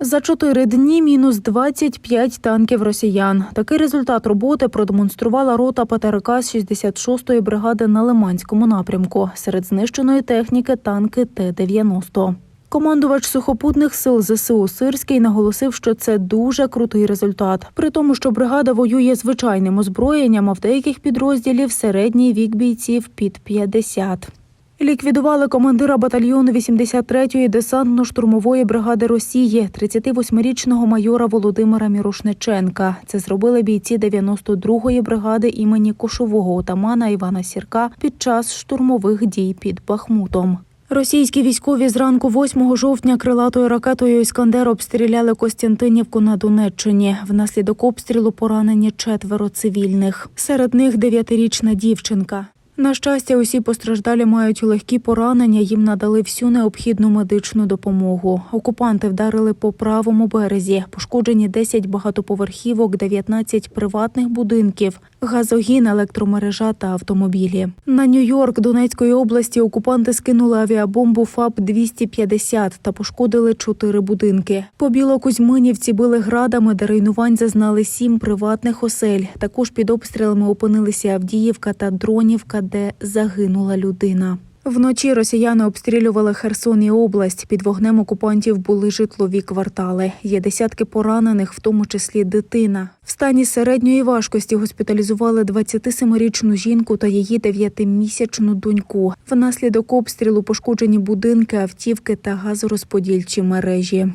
За чотири дні мінус 25 танків росіян. Такий результат роботи продемонструвала рота ПТРК з 66-ї бригади на Лиманському напрямку. Серед знищеної техніки танки Т-90. Командувач сухопутних сил ЗСУ Сирський наголосив, що це дуже крутий результат. При тому, що бригада воює звичайним озброєнням, а в деяких підрозділів середній вік бійців під 50. Ліквідували командира батальйону 83-ї десантно-штурмової бригади Росії, 38-річного майора Володимира Мірошниченка. Це зробили бійці 92-ї бригади імені кошового отамана Івана Сірка під час штурмових дій під Бахмутом. Російські військові зранку 8 жовтня крилатою ракетою Іскандер обстріляли Костянтинівку на Донеччині. Внаслідок обстрілу поранені четверо цивільних. Серед них дев'ятирічна дівчинка. На щастя, усі постраждалі мають легкі поранення. Їм надали всю необхідну медичну допомогу. Окупанти вдарили по правому березі. Пошкоджені 10 багатоповерхівок, 19 приватних будинків, газогін, електромережа та автомобілі. На Нью-Йорк Донецької області окупанти скинули авіабомбу ФАП 250 та пошкодили чотири будинки. По Білокузьминівці били градами, де руйнувань зазнали сім приватних осель. Також під обстрілами опинилися Авдіївка та Дронівка, де загинула людина. Вночі росіяни обстрілювали Херсон і область. Під вогнем окупантів були житлові квартали. Є десятки поранених, в тому числі дитина. В стані середньої важкості госпіталізували 27-річну жінку та її 9-місячну доньку. Внаслідок обстрілу пошкоджені будинки, автівки та газорозподільчі мережі.